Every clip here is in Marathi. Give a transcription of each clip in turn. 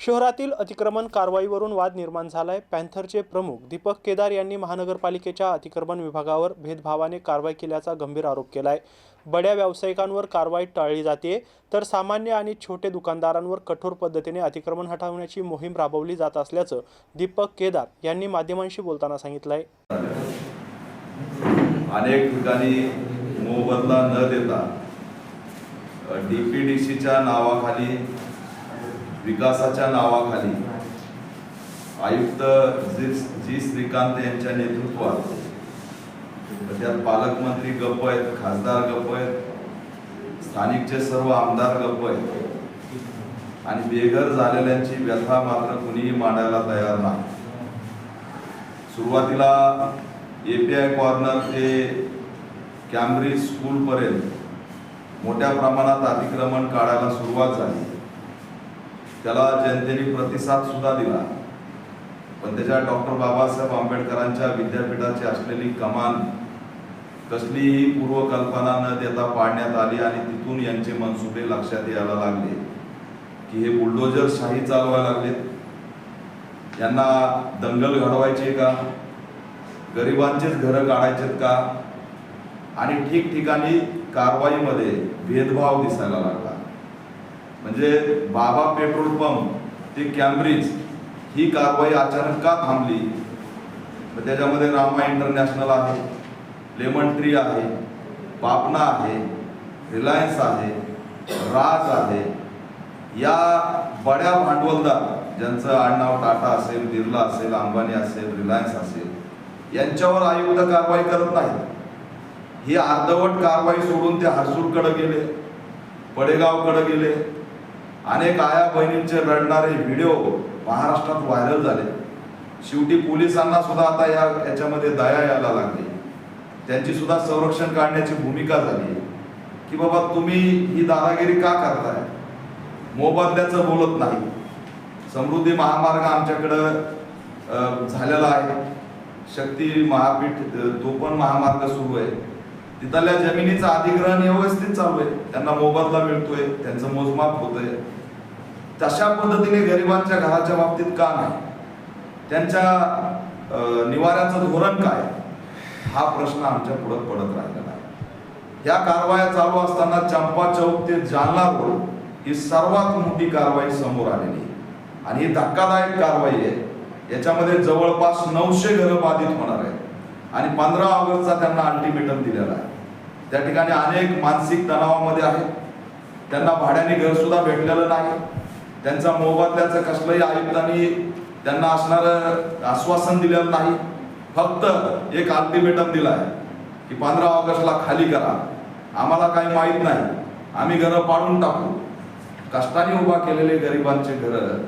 शहरातील अतिक्रमण कारवाईवरून वाद निर्माण झालाय. पॅन्थरचे प्रमुख दीपक केदार यांनी महानगरपालिकेच्या अतिक्रमण विभागावर भेदभावाने कारवाई केल्याचा गंभीर आरोप केलाय. बड्या व्यावसायिकांवर कारवाई टाळली जाते तर सामान्य आणि छोटे दुकानदारांवर कठोर पद्धतीने अतिक्रमण हटवण्याची मोहीम राबवली जात असल्याचं दीपक केदार यांनी माध्यमांशी बोलताना सांगितलंय. अनेक ठिकाणी मोबदला न देता डीपीडीसीच्या नावाखाली विकासाच्या नावाखाली. आयुक्त जी जी श्रीकांत यांच्या नेतृत्वात त्यात पालकमंत्री गप्प आहेत खासदार गप्प आहेत स्थानिकचे सर्व आमदार गप्प आहेत आणि बेघर झालेल्यांची व्यथा मात्र कुणीही मांडायला तयार नाही. सुरुवातीला ए पी आय कॉर्नर ते कॅम्ब्रिज स्कूलपर्यंत मोठ्या प्रमाणात अतिक्रमण काढायला सुरुवात झाली. त्याला जनतेने प्रतिसाद सुद्धा दिला. पण त्याच्या डॉक्टर बाबासाहेब आंबेडकरांच्या विद्यापीठाची असलेली कमान कसलीही पूर्वकल्पना न देता पाडण्यात आली आणि तिथून यांचे मनसुबे लक्षात यायला लागले की हे बुलडोजर शाही चालवायला लागलेत. यांना दंगल घडवायचे का? गरिबांचेच घरं काढायचेत का? आणि ठिकठिकाणी कारवाईमध्ये भेदभाव दिसायला लागला. म्हणजे बाबा पेट्रोल पंप ते कॅम्ब्रिज ही कारवाई अचानक का थांबली? तर त्याच्यामध्ये रामा इंटरनॅशनल आहे लेमन ट्री आहे पापना आहे रिलायन्स आहे राज आहे. या बड्या भांडवलदार ज्यांचं आडनाव टाटा असेल बिर्ला असेल अंबानी असेल रिलायन्स असेल यांच्यावर आयुक्त कारवाई करत नाहीत. ही अर्धवट कारवाई सोडून ते हरसूरकडे गेले पडेगावकडे गेले अनेक आया बहिणींचे रडणारे व्हिडिओ महाराष्ट्रात व्हायरल झाले. शेवटी पोलिसांना सुद्धा आता या याच्यामध्ये दया यायला लागली. त्यांची सुद्धा संरक्षण काढण्याची भूमिका झाली. की बाबा तुम्ही ही दादागिरी का करताय? मोबदल्याचं बोलत नाही. समृद्धी महामार्ग आमच्याकडं झालेला आहे. शक्ती महापीठ तो पण महामार्ग सुरू आहे. तिथल्या जमिनीचं अधिग्रहण व्यवस्थित चालू आहे. त्यांना मोबदला मिळतोय त्यांचं मोजमाप होतंय. तशा पद्धतीने गरिबांच्या घराच्या बाबतीत का नाही? त्यांच्या निवाऱ्याचं धोरण काय? हा प्रश्न आमच्या पुढे पडत राहिलेला आहे. या कारवाया चालू असताना चंपा चौक ते जालना रोड ही सर्वात मोठी कारवाई समोर आलेली आहे. आणि ही धक्कादायक कारवाई आहे. याच्यामध्ये जवळपास नऊशे घरं बाधित होणार आहेत. आणि पंधरा ऑगस्टचा त्यांना अल्टिमेटम दिलेला आहे. त्या ठिकाणी अनेक मानसिक तणावामध्ये आहेत. त्यांना भाड्याने घरसुद्धा भेटलेलं नाही. त्यांचा मोबदल्याचं कसलंही आयुक्तांनी त्यांना असणारं आश्वासन दिलेलं नाही. फक्त एक अल्टिमेटम दिला आहे की पंधरा ऑगस्टला खाली करा. आम्हाला काही माहीत नाही. आम्ही घरं पाडून टाकू. कष्टाने उभा केलेले गरिबांचे घरं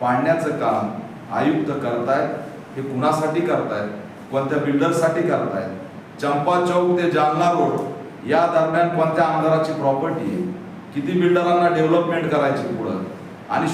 पाडण्याचं काम आयुक्त करतायत हे कुणासाठी करतायत? कोणत्या बिल्डरसाठी करतायत चंपा चौक ते जालना रोड या दरम्यान कोणत्या आमदाराची प्रॉपर्टी आहे? किती बिल्डरांना डेव्हलपमेंट करायची पुढं?